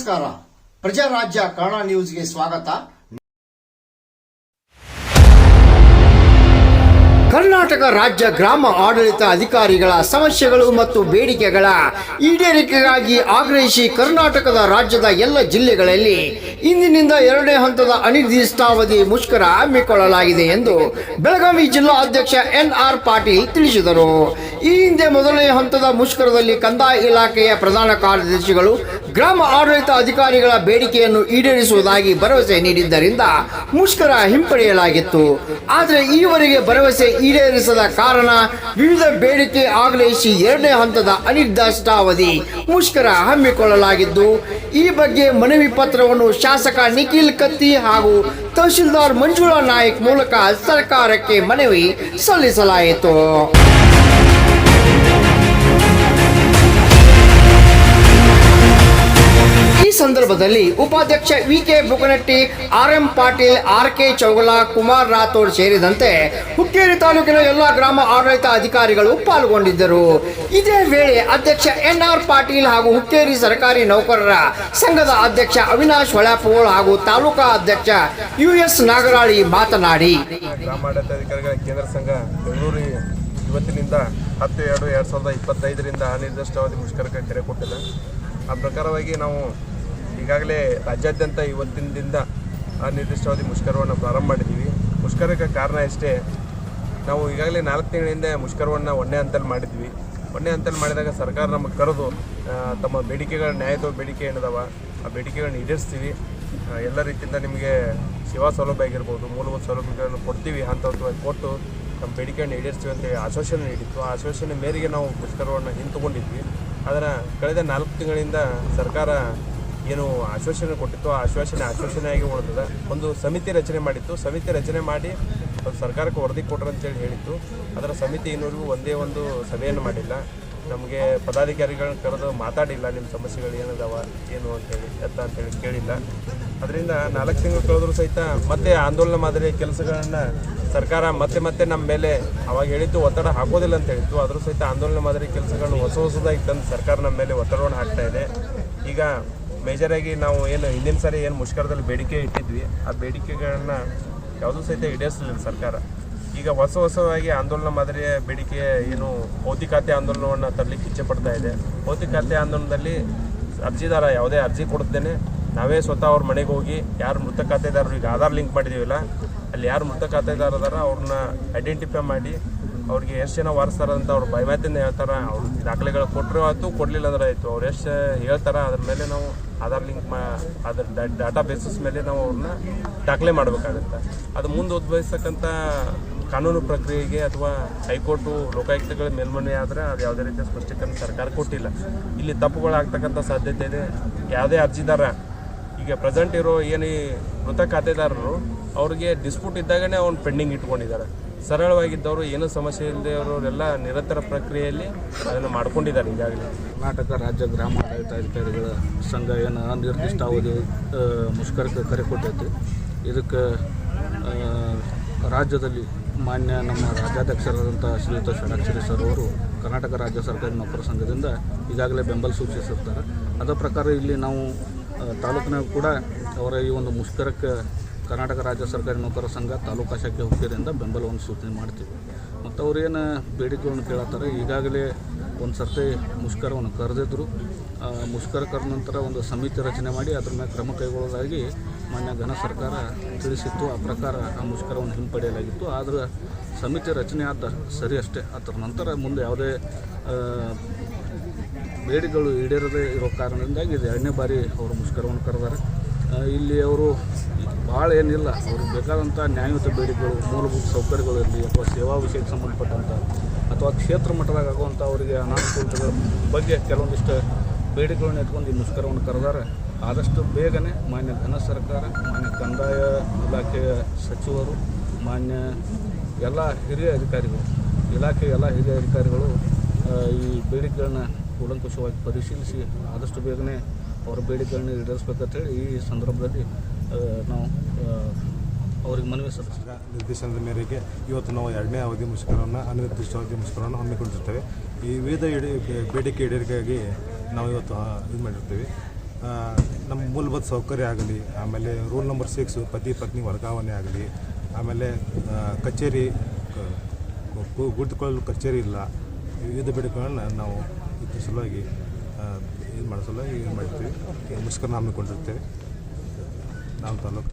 ನಮಸ್ಕಾರ. ಪ್ರಜಾರಾಜ್ಯ ಕನ್ನಡ ನ್ಯೂಸ್ಗೆ ಸ್ವಾಗತ. ಕರ್ನಾಟಕ ರಾಜ್ಯ ಗ್ರಾಮ ಆಡಳಿತ ಅಧಿಕಾರಿಗಳ ಸಮಸ್ಯೆಗಳು ಮತ್ತು ಬೇಡಿಕೆಗಳ ಈಡೇರಿಕೆಗಾಗಿ ಆಗ್ರಹಿಸಿ ಕರ್ನಾಟಕದ ರಾಜ್ಯದ ಎಲ್ಲ ಜಿಲ್ಲೆಗಳಲ್ಲಿ ಇಂದಿನಿಂದ ಎರಡನೇ ಹಂತದ ಅನಿರ್ದಿಷ್ಟಾವಧಿ ಮುಷ್ಕರ ಹಮ್ಮಿಕೊಳ್ಳಲಾಗಿದೆ ಎಂದು ಬೆಳಗಾವಿ ಜಿಲ್ಲಾ ಅಧ್ಯಕ್ಷ ಎನ್ ಆರ್ ಪಾಟೀಲ್ ತಿಳಿಸಿದರು. ಈ ಹಿಂದೆ ಮೊದಲನೇ ಹಂತದ ಮುಷ್ಕರದಲ್ಲಿ ಕಂದಾಯ ಇಲಾಖೆಯ ಪ್ರಧಾನ ಕಾರ್ಯದರ್ಶಿಗಳು ಗ್ರಾಮ ಆಡಳಿತ ಅಧಿಕಾರಿಗಳ ಬೇಡಿಕೆಯನ್ನು ಈಡೇರಿಸುವುದಾಗಿ ಭರವಸೆ ನೀಡಿದ್ದರಿಂದ ಮುಷ್ಕರ ಹಿಂಪಡೆಯಲಾಗಿತ್ತು. ಆದರೆ ಈವರೆಗೆ ಭರವಸೆ ಈಡೇರಿಸದ ಕಾರಣ ವಿವಿಧ ಬೇಡಿಕೆ ಆಗ್ರಹಿಸಿ ಎರಡನೇ ಹಂತದ ಅನಿರ್ದಿಷ್ಟಾವಧಿ ಮುಷ್ಕರ ಹಮ್ಮಿಕೊಳ್ಳಲಾಗಿದ್ದು, ಈ ಬಗ್ಗೆ ಮನವಿ ಪತ್ರವನ್ನು ಶಾಸಕ ನಿಖಿಲ್ ಕತ್ತಿ ಹಾಗೂ ತಹಶೀಲ್ದಾರ್ ಮಂಜುಳಾ ನಾಯಕ್ ಮೂಲಕ ಸರ್ಕಾರಕ್ಕೆ ಮನವಿ ಸಲ್ಲಿಸಲಾಯಿತು. ಸಂದರ್ಭದಲ್ಲಿ ಉಪಾಧ್ಯಕ್ಷ V K Bukanatti R M Patil R K Chougala, Kumar Rathod ಸೇರಿದಂತೆ ಹುಕ್ಕೇರಿ ತಾಲೂಕಿನ ಎಲ್ಲ ಗ್ರಾಮ ಆಡಳಿತ ಅಧಿಕಾರಿಗಳು ಪಾಲ್ಗೊಂಡಿದ್ದರು. ಇದೇ ವೇಳೆ ಅಧ್ಯಕ್ಷ ಎನ್ ಆರ್ ಪಾಟೀಲ್ ಹಾಗೂ ಹುಕ್ಕೇರಿ ಸರ್ಕಾರಿ ನೌಕರರ ಸಂಘದ ಅಧ್ಯಕ್ಷ ಅವಿನಾಶ್ ಹೊಳಪೋಳ್ ಹಾಗೂ ತಾಲೂಕಾ ಅಧ್ಯಕ್ಷ ಯು ಎಸ್ ನಾಗರಾಳಿ ಮಾತನಾಡಿ. ಕೇಂದ್ರ ಸಂಘ ಬೆಂಗಳೂರು ಇವತ್ತಿನಿಂದ ಹತ್ತು ಎರಡು ಎರಡು ಸಾವಿರದ ಇಪ್ಪತ್ತೈದರಿಂದ ಅನಿರ್ದಿಷ್ಟಾವಧಿ ಮುಷ್ಕರಕ್ಕೆ ಕರೆ ಕೊಟ್ಟಿದೆ. ಆ ಪ್ರಕಾರವಾಗಿ ನಾವು ಈಗಾಗಲೇ ರಾಜ್ಯಾದ್ಯಂತ ಇವತ್ತಿನಿಂದ ಅನಿರ್ದಿಷ್ಟಾವಧಿ ಮುಷ್ಕರವನ್ನು ಪ್ರಾರಂಭ ಮಾಡಿದ್ದೀವಿ. ಮುಷ್ಕರಕ್ಕೆ ಕಾರಣ ಇಷ್ಟೇ, ನಾವು ಈಗಾಗಲೇ ನಾಲ್ಕು ತಿಂಗಳಿಂದ ಮುಷ್ಕರವನ್ನು ಒಂದೇ ಹಂತಲ್ಲಿ ಮಾಡಿದ್ವಿ. ಒಂದೇ ಹಂತಲ್ಲಿ ಮಾಡಿದಾಗ ಸರ್ಕಾರ ನಮಗೆ ಕರೆದು ತಮ್ಮ ಬೇಡಿಕೆಗಳ ನ್ಯಾಯದ ಬೇಡಿಕೆ ಏನಿದಾವ, ಆ ಬೇಡಿಕೆಗಳನ್ನ ಈಡೇರಿಸ್ತೀವಿ. ಎಲ್ಲ ರೀತಿಯಿಂದ ನಿಮಗೆ ಸೇವಾ ಸೌಲಭ್ಯ ಆಗಿರ್ಬೋದು, ಮೂಲಭೂತ ಸೌಲಭ್ಯಗಳನ್ನು ಕೊಡ್ತೀವಿ. ಹಂತ ಹಂತವಾಗಿ ಕೊಟ್ಟು ನಮ್ಮ ಬೇಡಿಕೆಯನ್ನು ಈಡೇರಿಸ್ತೀವಿ ಅಂತ ಆಶ್ವಾಸನೆ ನೀಡಿತ್ತು. ಆ ಆಶ್ವಾಸನೆ ಮೇರೆಗೆ ನಾವು ಮುಷ್ಕರವನ್ನು ಹಿಂತುಕೊಂಡಿದ್ವಿ ಆದರೆ ಕಳೆದ ನಾಲ್ಕು ತಿಂಗಳಿಂದ ಸರ್ಕಾರ ಏನು ಆಶ್ವಾಸನೆ ಕೊಟ್ಟಿತ್ತು ಆ ಆಶ್ವಾಸನೆ ಆಶ್ವಾಸನೆಯಾಗಿ ಉಳಿದಿದೆ. ಒಂದು ಸಮಿತಿ ರಚನೆ ಮಾಡಿತ್ತು. ಸಮಿತಿ ರಚನೆ ಮಾಡಿ ಸರ್ಕಾರಕ್ಕೆ ವರದಿ ಕೊಟ್ಟರು ಅಂತೇಳಿ ಹೇಳಿತ್ತು. ಅದರ ಸಮಿತಿ ಇನ್ನೂರಿಗೂ ಒಂದೇ ಒಂದು ಸಭೆಯನ್ನು ಮಾಡಿಲ್ಲ. ನಮಗೆ ಪದಾಧಿಕಾರಿಗಳನ್ನ ಕರೆದು ಮಾತಾಡಿಲ್ಲ ನಿಮ್ಮ ಸಮಸ್ಯೆಗಳು ಏನದಾವ, ಏನು ಅಂತೇಳಿ, ಎತ್ತ ಅಂತೇಳಿ ಕೇಳಿಲ್ಲ. ಅದರಿಂದ ನಾಲ್ಕು ತಿಂಗಳು ಕಳೆದ್ರು ಸಹಿತ ಮತ್ತೆ ಆಂದೋಲನ ಮಾದರಿ ಕೆಲಸಗಳನ್ನು ಸರ್ಕಾರ ಮತ್ತೆ ಮತ್ತೆ ನಮ್ಮ ಮೇಲೆ ಅವಾಗ ಹೇಳಿದ್ದು ಒತ್ತಡ ಹಾಕೋದಿಲ್ಲ ಅಂತ ಹೇಳಿತ್ತು. ಆದರೂ ಸಹಿತ ಆಂದೋಲನ ಮಾದರಿ ಕೆಲಸಗಳನ್ನು ಹೊಸ ಹೊಸದಾಗಿ ತಂದು ಸರ್ಕಾರ ನಮ್ಮ ಮೇಲೆ ಒತ್ತಡವನ್ನು ಹಾಕ್ತಾ ಇದೆ. ಈಗ ಮೇಜರಾಗಿ ನಾವು ಏನು ಹಿಂದಿನ ಸಾರಿ ಏನು ಮುಷ್ಕರದಲ್ಲಿ ಬೇಡಿಕೆ ಇಟ್ಟಿದ್ವಿ. ಆ ಬೇಡಿಕೆಗಳನ್ನ ಯಾವುದೂ ಸಹಿತ ಈಡೇರಿಸಲಿಲ್ಲ ಸರ್ಕಾರ. ಈಗ ಹೊಸ ಹೊಸವಾಗಿ ಆಂದೋಲನ ಮಾದರಿಯ ಬೇಡಿಕೆ ಏನು ಭೌತಿಕ ಖಾತೆ ಆಂದೋಲನವನ್ನು ತರಲಿಕ್ಕೆ ಇಚ್ಛೆ ಪಡ್ತಾ ಇದೆ. ಭೌತಿಕ ಖಾತೆ ಆಂದೋಲನದಲ್ಲಿ ಅರ್ಜಿದಾರ ಯಾವುದೇ ಅರ್ಜಿ ಕೊಡ್ತೇನೆ ನಾವೇ ಸ್ವತಃ ಅವ್ರ ಮನೆಗೆ ಹೋಗಿ ಯಾರು ಮೃತ ಖಾತೆದಾರರು ಈಗ ಆಧಾರ್ ಲಿಂಕ್ ಮಾಡಿದ್ದೀವಲ್ಲ ಅಲ್ಲಿ ಯಾರು ಮೃತ ಖಾತೆದಾರ ಅದಾರ ಅವ್ರನ್ನ ಐಡೆಂಟಿಫೈ ಮಾಡಿ ಅವ್ರಿಗೆ ಎಷ್ಟು ಜನ ವಾರಿಸ್ತಾರ ಅಂತ ಅವ್ರು ಬೈಮಾತಿಂದ ಹೇಳ್ತಾರೆ, ಅವ್ರ ದಾಖಲೆಗಳು ಕೊಟ್ಟರು ಆಯ್ತು, ಕೊಡಲಿಲ್ಲ ಅಂದ್ರೆ ಆಯಿತು. ಅವ್ರು ಎಷ್ಟು ಹೇಳ್ತಾರೆ ಅದ್ರ ಮೇಲೆ ನಾವು ಆಧಾರ್ ಲಿಂಕ್ ಮಾ, ಅದ್ರ ಡಾಟಾ ಬೇಸಿಸ್ ಮೇಲೆ ನಾವು ಅವ್ರನ್ನ ದಾಖಲೆ ಮಾಡಬೇಕಾಗುತ್ತೆ. ಅದು ಮುಂದೆ ಉದ್ಭವಿಸ್ತಕ್ಕಂಥ ಕಾನೂನು ಪ್ರಕ್ರಿಯೆಗೆ ಅಥವಾ ಹೈಕೋರ್ಟು, ಲೋಕಾಯುಕ್ತಗಳ ಮೇಲ್ಮನೆ ಆದರೆ ಅದು ಯಾವುದೇ ರೀತಿಯ ಸ್ಪಷ್ಟೀಕರಣ ಸರ್ಕಾರ ಕೊಟ್ಟಿಲ್ಲ. ಇಲ್ಲಿ ತಪ್ಪುಗಳಾಗ್ತಕ್ಕಂಥ ಸಾಧ್ಯತೆ ಇದೆ. ಯಾವುದೇ ಅರ್ಜಿದಾರ, ಈಗ ಪ್ರೆಸೆಂಟ್ ಇರೋ ಏನೇ ಮೃತ ಖಾತೆದಾರರು, ಅವ್ರಿಗೆ ಡಿಸ್ಪ್ಯೂಟ್ ಇದ್ದಾಗನೇ ಅವ್ನು ಪೆಂಡಿಂಗ್ ಇಟ್ಕೊಂಡಿದ್ದಾರೆ. ಸರಳವಾಗಿದ್ದವರು, ಏನೂ ಸಮಸ್ಯೆ ಇಲ್ಲದೆ ಅವರೆಲ್ಲ ನಿರಂತರ ಪ್ರಕ್ರಿಯೆಯಲ್ಲಿ ಅದನ್ನು ಮಾಡ್ಕೊಂಡಿದ್ದಾರೆ ಈಗಾಗಲೇ. ಕರ್ನಾಟಕ ರಾಜ್ಯ ಗ್ರಾಮ ಆಡಳಿತಾಧಿಕಾರಿಗಳ ಸಂಘ ಏನು ಅನಿರ್ದಿಷ್ಟ ಅವಧಿ ಮುಷ್ಕರಕ್ಕೆ ಕರೆ ಕೊಟ್ಟೈತಿ. ಇದಕ್ಕೆ ರಾಜ್ಯದಲ್ಲಿ ಮಾನ್ಯ ನಮ್ಮ ರಾಜ್ಯಾಧ್ಯಕ್ಷರಾದಂಥ ಶ್ರೀಯುತ ಷಡಾಕ್ಷರಿ ಸರ್ ಅವರು ಕರ್ನಾಟಕ ರಾಜ್ಯ ಸರ್ಕಾರಿ ನೌಕರ ಸಂಘದಿಂದ ಈಗಾಗಲೇ ಬೆಂಬಲ ಸೂಚಿಸಿರ್ತಾರೆ. ಅದರ ಪ್ರಕಾರ ಇಲ್ಲಿ ನಾವು ತಾಲೂಕಿನ ಕೂಡ ಅವರ ಈ ಒಂದು ಮುಷ್ಕರಕ್ಕೆ ಕರ್ನಾಟಕ ರಾಜ್ಯ ಸರ್ಕಾರಿ ನೌಕರ ಸಂಘ ತಾಲೂಕಾ ಶಾಖೆ ಹುಕ್ಕೇರಿಯಿಂದ ಬೆಂಬಲವನ್ನು ಸೂಚನೆ ಮಾಡ್ತೀವಿ. ಮತ್ತು ಅವ್ರೇನು ಬೇಡಿಕೆಗಳನ್ನು ಕೇಳತ್ತಾರೆ ಈಗಾಗಲೇ ಒಂದು ಸರ್ತಿ ಮುಷ್ಕರವನ್ನು ಕರೆದಿದ್ದರು ಮುಷ್ಕರ ಕರೆದ ನಂತರ ಒಂದು ಸಮಿತಿ ರಚನೆ ಮಾಡಿ ಅದ್ರ ಮೇಲೆ ಕ್ರಮ ಕೈಗೊಳ್ಳೋದಾಗಿ ಮಾನ್ಯ ಘನ ಸರ್ಕಾರ ತಿಳಿಸಿತ್ತು. ಆ ಪ್ರಕಾರ ಆ ಮುಷ್ಕರವನ್ನು ಹಿಂಪಡೆಯಲಾಗಿತ್ತು. ಆದರೆ ಸಮಿತಿ ರಚನೆ ಆದ ಸರಿ ಅಷ್ಟೇ. ಅದರ ನಂತರ ಮುಂದೆ ಯಾವುದೇ ಬೇಡಿಕೆಗಳು ಈಡೇರದೇ ಇರೋ ಕಾರಣದಿಂದಾಗಿ ಇದು ಎರಡನೇ ಬಾರಿ ಅವರು ಮುಷ್ಕರವನ್ನು ಕರೆದಾರೆ. ಇಲ್ಲಿ ಅವರು ಭಾಳ ಏನಿಲ್ಲ. ಅವ್ರಿಗೆ ಬೇಕಾದಂಥ ನ್ಯಾಯಯುತ ಬೇಡಿಕೆಗಳು, ಮೂಲಭೂತ ಸೌಕರ್ಯಗಳಲ್ಲಿ ಅಥವಾ ಸೇವಾ ವಿಷಯಕ್ಕೆ ಸಂಬಂಧಪಟ್ಟಂಥ, ಅಥವಾ ಕ್ಷೇತ್ರ ಮಟ್ಟದಾಗ ಆಗುವಂಥ ಅವರಿಗೆ ಅನಾನುಕೂಲತೆಗಳ ಬಗ್ಗೆ ಕೆಲವೊಂದಿಷ್ಟು ಬೇಡಿಕೆಗಳನ್ನ ಇಟ್ಕೊಂಡು ಈ ಮುಷ್ಕರವನ್ನು ಕರೆದಾರೆ. ಆದಷ್ಟು ಬೇಗನೆ ಮಾನ್ಯ ಘನ ಸರ್ಕಾರ, ಮಾನ್ಯ ಕಂದಾಯ ಇಲಾಖೆಯ ಸಚಿವರು, ಮಾನ್ಯ ಎಲ್ಲ ಹಿರಿಯ ಅಧಿಕಾರಿಗಳು, ಇಲಾಖೆಯ ಎಲ್ಲ ಹಿರಿಯ ಅಧಿಕಾರಿಗಳು ಈ ಬೇಡಿಕೆಗಳನ್ನ ಕೂಲಂಕುಷವಾಗಿ ಪರಿಶೀಲಿಸಿ ಆದಷ್ಟು ಬೇಗನೆ ಅವರ ಬೇಡಿಕೆಗಳನ್ನ ಈಡೇರಿಸ್ಬೇಕಂತೇಳಿ ಈ ಸಂದರ್ಭದಲ್ಲಿ ನಾವು ಅವ್ರಿಗೆ ಮನವಿ ಸಲ್ಲಿಸಿದ ನಿರ್ದೇಶನದ ಮೇರೆಗೆ ಇವತ್ತು ನಾವು ಎರಡನೇ ಅವಧಿ ಮುಷ್ಕರವನ್ನು, ಅನಿರ್ದಿಷ್ಟ ಅವಧಿ ಮುಷ್ಕರವನ್ನು ಹಮ್ಮಿಕೊಂಡಿರ್ತೇವೆ. ಈ ವಿವಿಧ ಬೇಡಿಕೆ ಈಡೇರಿಕೆಗಾಗಿ ನಾವು ಇವತ್ತು ಇದು ಮಾಡಿರ್ತೀವಿ. ನಮ್ಮ ಮೂಲಭೂತ ಸೌಕರ್ಯ ಆಗಲಿ, ಆಮೇಲೆ ರೂಲ್ ನಂಬರ್ ಸಿಕ್ಸ್ ಪತಿ ಪತ್ನಿ ವರ್ಗಾವಣೆ ಆಗಲಿ, ಆಮೇಲೆ ಕಚೇರಿ ಕುಳಿತುಕೊಳ್ಳಲು ಕಚೇರಿ ಇಲ್ಲ ವಿವಿಧ ಬೇಡಿಕೆಗಳನ್ನು ನಾವು ಸಲುವಾಗಿ ಇದು ಮಾಡಿಸಲ್ಲ ಏನು ಮಾಡ್ತೀವಿ? ಮುಷ್ಕರ ಹಮ್ಮಿಕೊಂಡಿರ್ತೇವೆ ನಾವು ತಾಲೂಕು